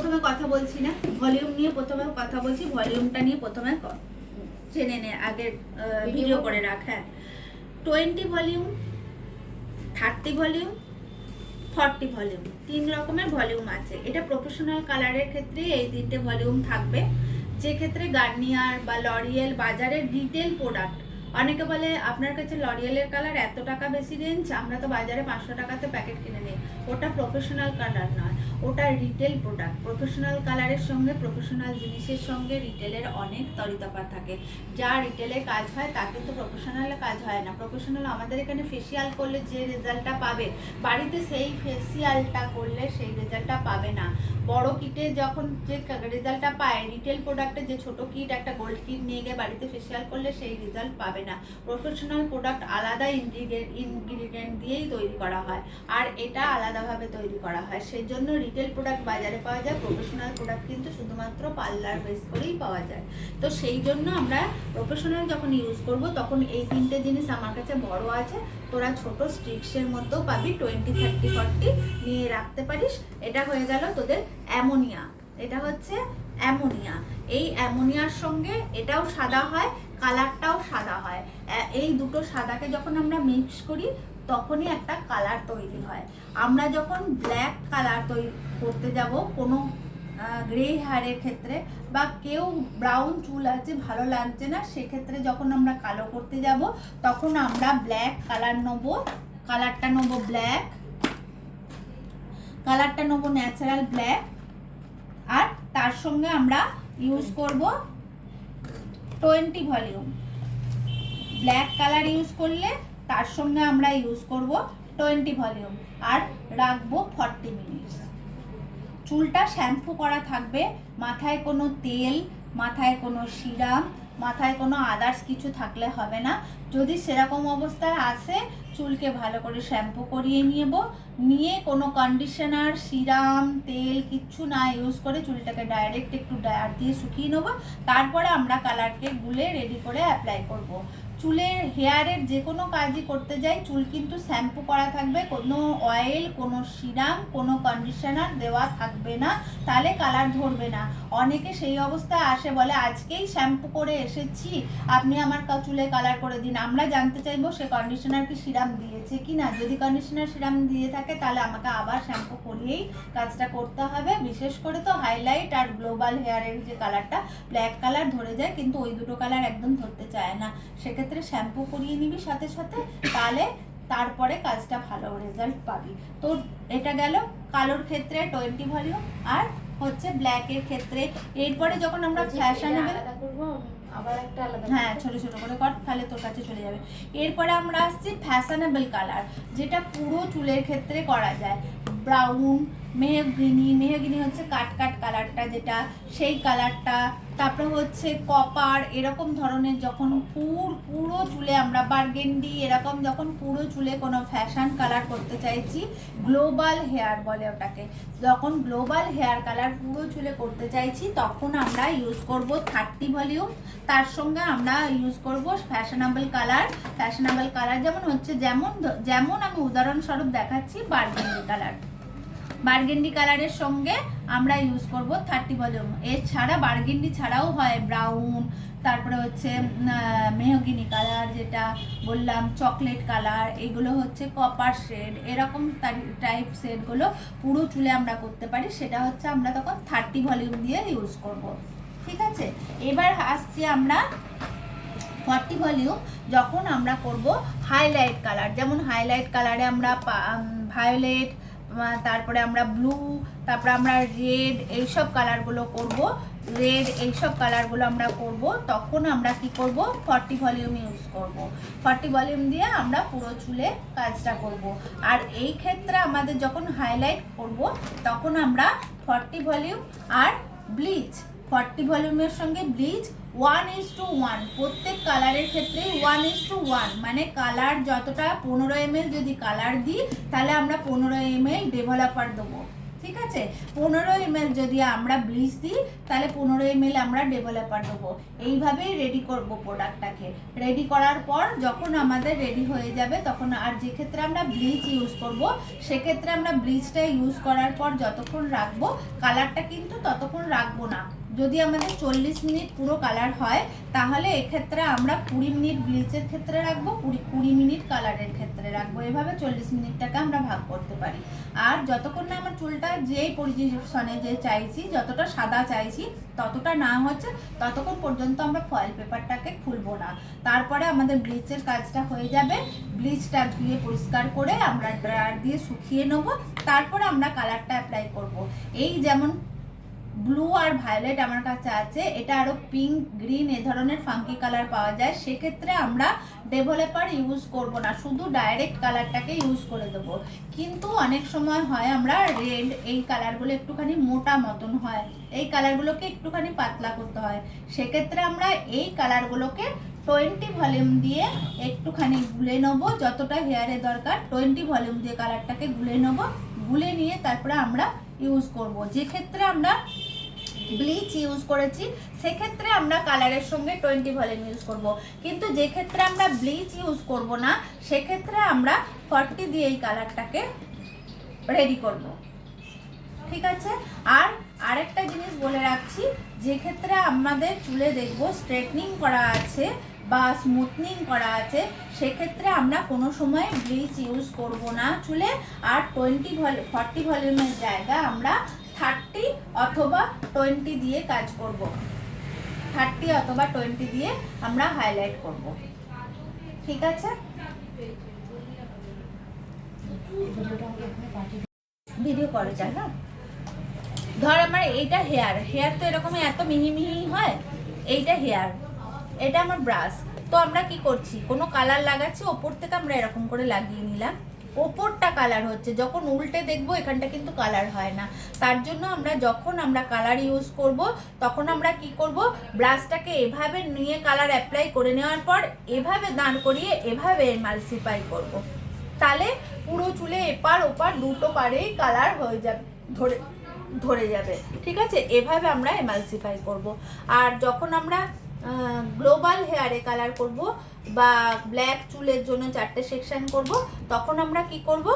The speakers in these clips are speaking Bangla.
প্রথমে কথা বলছি না। ভলিউম নিয়ে প্রথমে কথা বলছি ভলিউমটা নিয়ে প্রথমে জেনে নে আগের ভিডিও করে। রাখ হ্যাঁ। Twenty volume thirty volume forty volume তিন রকমের ভলিউম আছে। এটা প্রফেশনাল কালারের ক্ষেত্রে এই তিনটে ভলিউম থাকবে। যে ক্ষেত্রে গার্নিয়ার বা লরিয়েল বাজারের রিটেল প্রোডাক্ট অনেকে বলে, আপনার কাছে লরিয়েলের কালার এত টাকা বেশি রেঞ্জ আমরা তো বাজারে পাঁচশো টাকাতে প্যাকেট কিনে নিই। ওটা প্রফেশনাল কালার নয়। ওটা রিটেল প্রোডাক্ট প্রফেশনাল কালারের সঙ্গে প্রফেশনাল জিনিসের সঙ্গে রিটেলের অনেক তরিতফাত থাকে। যা রিটেলে কাজ হয়, তা কিন্তু প্রফেশনালে কাজ হয় না। প্রফেশনাল আমাদের এখানে ফেসিয়াল করলে যে রেজাল্টটা পাবে, বাড়িতে সেই ফেসিয়ালটা করলে সেই রেজাল্টটা পাবে না। বড় কিটে যখন যে রেজাল্টটা পায় রিটেল প্রোডাক্টে যে ছোট কিট, একটা গোল্ড কিট নিয়ে গিয়ে বাড়িতে ফেসিয়াল করলে সেই রেজাল্ট পাবে না। প্রফেশনাল প্রোডাক্ট আলাদা ইনগ্রিডিয়েন্ট ইনগ্রিডিয়েন্ট দিয়েই তৈরি করা হয় আর এটা আলাদাভাবে তৈরি করা হয়। সেই জন্য রিটেল প্রোডাক্ট বাজারে পাওয়া যায় প্রফেশনাল প্রোডাক্ট কিন্তু শুধুমাত্র পার্লার বেস করেই পাওয়া যায়। তো সেই জন্য আমরা প্রফেশনাল যখন ইউজ করব, তখন এই তিনটে জিনিস আমার কাছে বড় আছে। তোরা ছোট স্ট্রিক্সের মধ্যেও পাবি টোয়েন্টি থার্টি ফর্টি নিয়ে রাখতে পারিস। এটা হয়ে গেল তোদের অ্যামোনিয়া। এটা হচ্ছে অ্যামোনিয়া। এই অ্যামোনিয়ার সঙ্গে এটাও সাদা হয়, কালারটাও সাদা হয়। এই দুটো সাদাকে যখন আমরা মিক্স করি, তখনই একটা কালার তৈরি হয়। আমরা যখন ব্ল্যাক কালার তৈরি করতে যাব, কোনো গ্রে হেয়ারের ক্ষেত্রে বা কেউ ব্রাউন চুল আছে, ভালো লাগছে না, সেক্ষেত্রে যখন আমরা কালো করতে যাব, তখন আমরা ব্ল্যাক কালার নেব, কালারটা নেব ব্ল্যাক, কালারটা নেব ন্যাচারাল ব্ল্যাক সঙ্গে আমরা ইউজ করব twenty volume black colour use করলে তার সঙ্গে আমরা ইউজ করব টোয়েন্টি ভলিউম আর রাখব ফর্টি মিনিটস চুলটা শ্যাম্পু করা থাকবে, মাথায় কোনো তেল, মাথায় কোনো সিরাম মাথায় কোনো আদার্স কিছু থাকলে হবে না। যদি সেরকম অবস্থায় আসে, চুলকে ভালো করে শ্যাম্পু করিয়ে নেব নিয়ে কোনো কন্ডিশনার সিরাম তেল কিচ্ছু না ইউজ করে চুলটাকে ডাইরেক্ট একটু ডায়ার দিয়ে শুকিয়ে নেব। তারপরে আমরা কালারকে গুলে রেডি করে অ্যাপ্লাই করব। চুলের হেয়ারের যে কোনো কাজই করতে যাই, চুল কিন্তু শ্যাম্পু করা থাকবে। কোনো অয়েল কোনো সিরাম কোনো কন্ডিশনার দেওয়া থাকবে না, তাহলে কালার ধরবে না। অনেকে সেই অবস্থায় আসে, বলে, আজকেই শ্যাম্পু করে এসেছি, আপনি আমার চুলে কালার করে দিন। আমরা জানতে চাইব, সে কন্ডিশনার কি সিরাম দিয়েছে কি না? যদি কন্ডিশনার সিরাম দিয়ে থাকে, তাহলে আমাকে আবার শ্যাম্পু করিয়েই কাজটা করতে হবে। বিশেষ করে তো হাইলাইট আর গ্লোবাল হেয়ারের যে কালারটা ব্ল্যাক কালার ধরে যায়, কিন্তু ওই দুটো কালার একদম ধরতে চায় না। সেক্ষেত্রে শ্যাম্পু করিয়ে নিবি সাথে সাথে তাহলে তারপরে কাজটা ভালো রেজাল্ট পাবি। তো এটা গেল কালোর ক্ষেত্রে টোয়েন্টি ভলিউম আর হচ্ছে ব্ল্যাকের ক্ষেত্রে। এরপরে যখন আমরা ফ্যাশনেবল আলাদা করব? আবার একটা আলাদা হ্যাঁ ছোট ছোট করে কর তাহলে তোর কাছে চলে যাবে। এরপরে আমরা আসছি ফ্যাশনেবল কালার যেটা পুরো চুলের ক্ষেত্রে করা যায়। ব্রাউন মেহগিনি মেহগিনি হচ্ছে কাট কাট কালারটা যেটা, সেই কালারটা। তারপরে হচ্ছে কপার, এরকম ধরনের যখন পুর, পুরো চুলে আমরা বার্গেন্ডি, এরকম যখন পুরো চুলে কোনো ফ্যাশন কালার করতে চাইছি, গ্লোবাল হেয়ার বলে ওটাকে। যখন গ্লোবাল হেয়ার কালার পুরো চুলে করতে চাইছি, তখন আমরা ইউজ করব থার্টি ভলিউম। তার সঙ্গে আমরা ইউজ করব ফ্যাশনেবল কালার। ফ্যাশনেবল কালার যেমন হচ্ছে, যেমন যেমন আমি উদাহরণস্বরূপ দেখাচ্ছি বার্গেন্ডি কালার। বার্গেন্ডি কালারের সঙ্গে আমরা ইউজ করব থার্টি ভলিউম এছাড়া বার্গেন্ডি ছাড়াও হয় ব্রাউন তারপরে হচ্ছে মেহগিনি কালার যেটা বললাম চকলেট কালার, এগুলো হচ্ছে কপার শেড এরকম টাইপ শেডগুলো পুরো চুলে আমরা করতে পারি, সেটা হচ্ছে আমরা তখন থার্টি ভলিউম দিয়ে ইউজ করব। ঠিক আছে? এবার আসছি আমরা ফর্টি ভলিউম যখন আমরা করব হাইলাইট কালার যেমন হাইলাইট কালারে আমরা ভায়োলেট তারপরে আমরা ব্লু তারপরে আমরা রেড এইসব কালারগুলো করব। রেড এইসব কালারগুলো আমরা করব। তখন আমরা কি করব? ফর্টি ভলিউম ইউজ করব। ফর্টি ভলিউম দিয়ে আমরা পুরো চুলে কাজটা করব। আর এই ক্ষেত্রে আমাদের যখন হাইলাইট করব, তখন আমরা ফর্টি ভলিউম আর ব্লিচ ফর্টি ভলিউমের সঙ্গে bleach one is to one প্রত্যেক কালারের ক্ষেত্রে ওয়ান ইজ টু ওয়ান মানে কালার যতটা পনেরো এম যদি কালার দিই, তাহলে আমরা পনেরো এম এল ডেভেলপার দেবো। ঠিক আছে? পনেরো এম যদি আমরা ব্লিচ দিই, তাহলে পনেরো এম আমরা ডেভেলপার দেবো। এইভাবেই রেডি করব প্রোডাক্টটাকে রেডি করার পর যখন আমাদের রেডি হয়ে যাবে, তখন আর যে ক্ষেত্রে আমরা ব্লিচ ইউজ করব সেক্ষেত্রে আমরা ব্লিচটা ইউজ করার পর যতক্ষণ রাখব কালারটা কিন্তু ততক্ষণ রাখব না। যদি আমাদের চল্লিশ মিনিট পুরো কালার হয়, তাহলে এক্ষেত্রে আমরা কুড়ি মিনিট ব্লিচের ক্ষেত্রে রাখব, কুড়ি কুড়ি মিনিট কালারের ক্ষেত্রে রাখব। এভাবে চল্লিশ মিনিটটাকে আমরা ভাগ করতে পারি। আর যতক্ষণ না আমার চুলটা যেই পজিশনে যে চাইছি, যতটা সাদা চাইছি, ততটা না হচ্ছে, ততক্ষণ পর্যন্ত আমরা ফয়েল পেপারটাকে খুলবো না। তারপরে আমাদের ব্লিচের কাজটা হয়ে যাবে। ব্লিচটা ধুয়ে পরিষ্কার করে আমরা ড্রায়ার দিয়ে শুকিয়ে নেব। তারপরে আমরা কালারটা অ্যাপ্লাই করব। এই যেমন ব্লু আর ভায়োলেট আমার কাছে আছে, এটা আরও পিঙ্ক গ্রিন এ ধরনের ফাঙ্কি কালার পাওয়া যায়, সেক্ষেত্রে আমরা ডেভেলপার ইউজ করব না, শুধু ডাইরেক্ট কালারটাকে ইউজ করে দেবো। কিন্তু অনেক সময় হয় আমরা রেড এই কালারগুলো একটুখানি মোটা মতন হয়, এই কালারগুলোকে একটুখানি পাতলা করতে হয়। সেক্ষেত্রে আমরা এই কালারগুলোকে টোয়েন্টি ভলিউম দিয়ে একটুখানি গুলে নেব, যতটা হেয়ারে দরকার টোয়েন্টি ভলিউম দিয়ে কালারটাকে গুলে নেব, গুলে নিয়ে তারপরে আমরা ইউজ করব। যে ক্ষেত্রে আমরা ব্লিচ ইউজ করেছি, সেক্ষেত্রে আমরা কালারের সঙ্গে টোয়েন্টি ভলিউম ইউজ করব। কিন্তু যে ক্ষেত্রে আমরা ব্লিচ ইউজ করব না, সেক্ষেত্রে আমরা ফর্টি দিয়ে এই কালারটাকে রেডি করব। ঠিক আছে? আর আরেকটা জিনিস বলে রাখছি যে ক্ষেত্রে আমাদের চুলে দেখব স্ট্রেটনিং করা আছে বা স্মুথনিং করা আছে, সেক্ষেত্রে আমরা কোনো সময় ব্লিচ ইউজ করব না চুলে। আর টোয়েন্টি ভল ফর্টি ভলিউমের জায়গা আমরা থার্টি অথবা টোয়েন্টি দিয়ে কাজ করব। থার্টি অথবা টোয়েন্টি দিয়ে আমরা হাইলাইট করব। ঠিক আছে? ভিডিও করে যায় না ধর আমার এইটা হেয়ার। হেয়ার তো এরকম এত মিহি মিহি হয়, এইটা হেয়ার। এটা আমার ব্রাশ। তো আমরা কি করছি? কোনো কালার লাগাচ্ছি, ওপর থেকে আমরা এরকম করে লাগিয়ে নিলাম। ওপরটা কালার হচ্ছে। যখন উল্টে দেখব, এখানটা কিন্তু কালার হয় না। তার জন্য আমরা যখন আমরা কালার ইউজ করব, তখন আমরা কি করব? ব্রাশটাকে এভাবে নিয়ে কালার অ্যাপ্লাই করে নেওয়ার পর, এভাবে দাঁড় করিয়ে এভাবে এমালসিফাই করব। তাহলে পুরো চুলে এপার ওপার দুটো পারেই কালার হয়ে যাবে, ধরে ধরে যাবে। ঠিক আছে? এভাবে আমরা এমালসিফাই করব। আর যখন আমরা গ্লোবাল হেয়ারে কালার করব বা ব্ল্যাক চুলের জন্য চারটে সেকশন করব। তখন আমরা কি করব?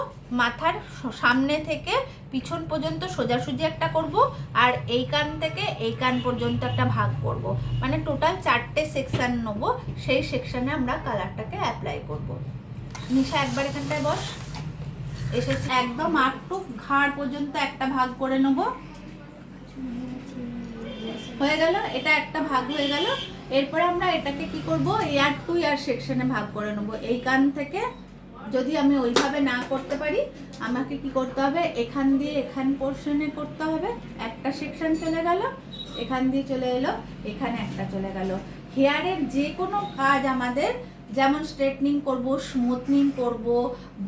মাথার সামনে থেকে পিছন পর্যন্ত সোজাসুজি একটা করব আর এই কান থেকে এই কান পর্যন্ত একটা ভাগ করব। মানে টোটাল চারটে সেকশন নেব। সেই সেকশানে আমরা কালারটাকে অ্যাপ্লাই করব। নিশা, একবার এখানটায় বস। এসেছে একদম আটটু ঘাড় পর্যন্ত একটা ভাগ করে নেব। হয়ে গেল, এটা একটা ভাগ হয়ে গেল। এরপরে আমরা এটাকে কি করব? এয়ার টু এয়ার সেকশনে ভাগ করে নেব। এই কান থেকে যদি আমি ওইভাবে না করতে পারি, আমাকে কি করতে হবে? এখান দিয়ে এখান পোর্শনে করতে হবে। একটা সেকশন চলে গেল, এখান দিয়ে চলে এলো, এখানে একটা চলে গেল। হেয়ারের যে কোনো কাজ আমাদের যেমন স্ট্রেটনিং করব স্মুথনিং করব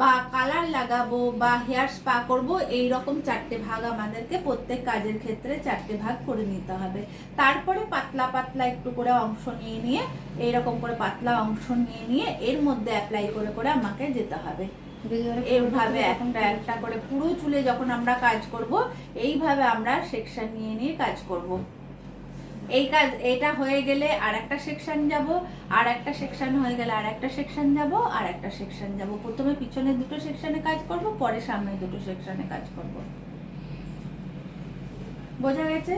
বা কালার লাগাবো বা হেয়ার স্পা করব এই রকম চারটে ভাগ আমাদেরকে প্রত্যেক কাজের ক্ষেত্রে চারটে ভাগ করে নিতে হবে। তারপরে পাতলা পাতলা একটু করে অংশ নিয়ে নিয়ে এইরকম করে পাতলা অংশ নিয়ে নিয়ে এর মধ্যে অ্যাপ্লাই করে করে আমাকে যেতে হবে। এইভাবে একটা একটা করে পুরো চুলে যখন আমরা কাজ করব এইভাবে আমরা সেকশন নিয়ে নিয়ে কাজ করব। এই কাজ এটা হয়ে গেলে আর একটা সেকশন যাব। আর একটা সেকশন হয়ে গেলে আর একটা সেকশন যাব আর একটা সেকশন যাব। প্রথমে পিছনে দুটো সেকশনে কাজ করব পরে সামনে দুটো সেকশনে কাজ করব। বোঝা গেছে?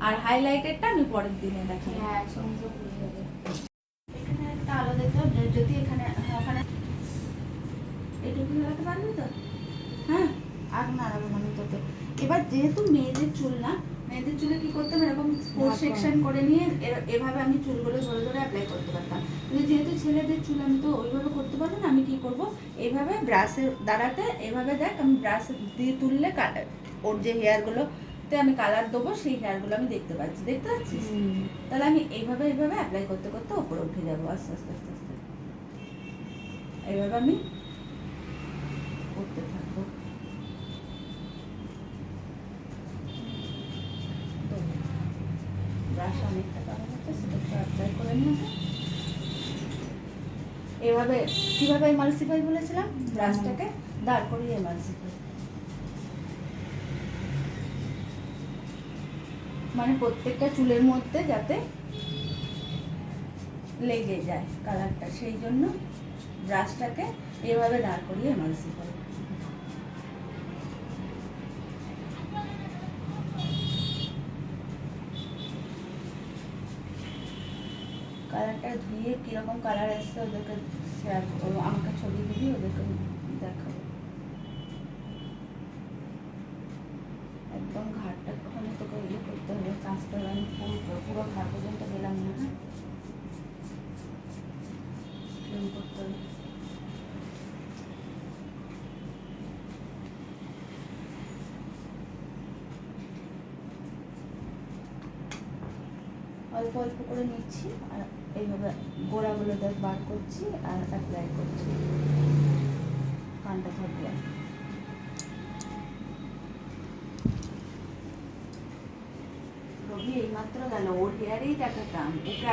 আর হাইলাইটেডটা আমি পরের দিনে দেখি হ্যাঁ এখানে একটা আলো দেখতে হবে যদি এখানে ওখানে এটুকু লাগাতে পারবি তো? হ্যাঁ। আর নাড়াবো মানে তোকে এবার যেহেতু মেয়েদের চুল না মেয়েদের চুলে কি করতে হবে? এরকম ফোর সেকশন করে নিয়ে এভাবে আমি চুলগুলো ধরে ধরে অ্যাপ্লাই করতে পারতাম। কিন্তু যেহেতু ছেলেদের চুল আমি তো ওইভাবে করতে পারব না আমি কি করব? এইভাবে ব্রাশের দাঁড়াতে এভাবে দেখ আমি ব্রাশ দিয়ে তুললে ওর যে হেয়ারগুলো তে আমি কালার দেবো সেই হেয়ারগুলো আমি দেখতে পাচ্ছি। দেখতে পাচ্ছিস? তাহলে আমি এইভাবে এইভাবে অ্যাপ্লাই করতে করতে উপরে উঠে যাব। আস্তে আস্তে আস্তে আস্তে। এইভাবে আমি এভাবে অনেকটা করা হচ্ছে বলেছিলাম? ব্রাশটাকে দাঁড় করিয়ে মানে প্রত্যেকটা চুলের মধ্যে যাতে লেগে যায় কালারটা সেই জন্য ব্রাশটাকে এভাবে দাঁড় করিয়ে এমালসিফাই দিয়ে ধুয়ে কীরকম কালার এসছে ওদেরকে শেয়ার করব আমাকে ছবি দিবি, ওদেরকে দেখাবো। একদম ঘাটটা তখন তোকে ইয়ে করতে হবে কাঁচতে হবে আমি পুরো পুরো ঘাট পর্যন্ত গেলাম না হ্যাঁ? করতে হবে। অল্প অল্প করে নিচ্ছি আর এইভাবে গোড়াগুলো দেখ বার করছি আর অ্যাপ্লাই করছি। কানটা থাকবে রবি এইমাত্র গেল ওর হেয়ারেই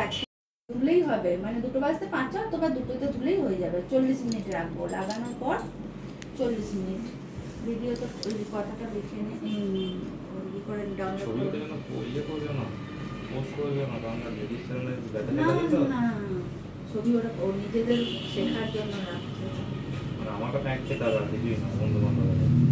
আজকে ধুলেই হবে মানে দুটো বাজতে অথবা দুটোতে ধুলেই হয়ে যাবে। চল্লিশ মিনিট রাখব লাগানোর পর চল্লিশ মিনিট। ভিডিও তো কথাটা দেখে নে করে ডাউনলোড করে পোস্ট করবে না কারণ ছবি ওরা ও নিজেদের শেখার জন্য রাখছে। মানে আমাকে দাদা খেতে হবে কিছুই না বন্ধু বান্ধব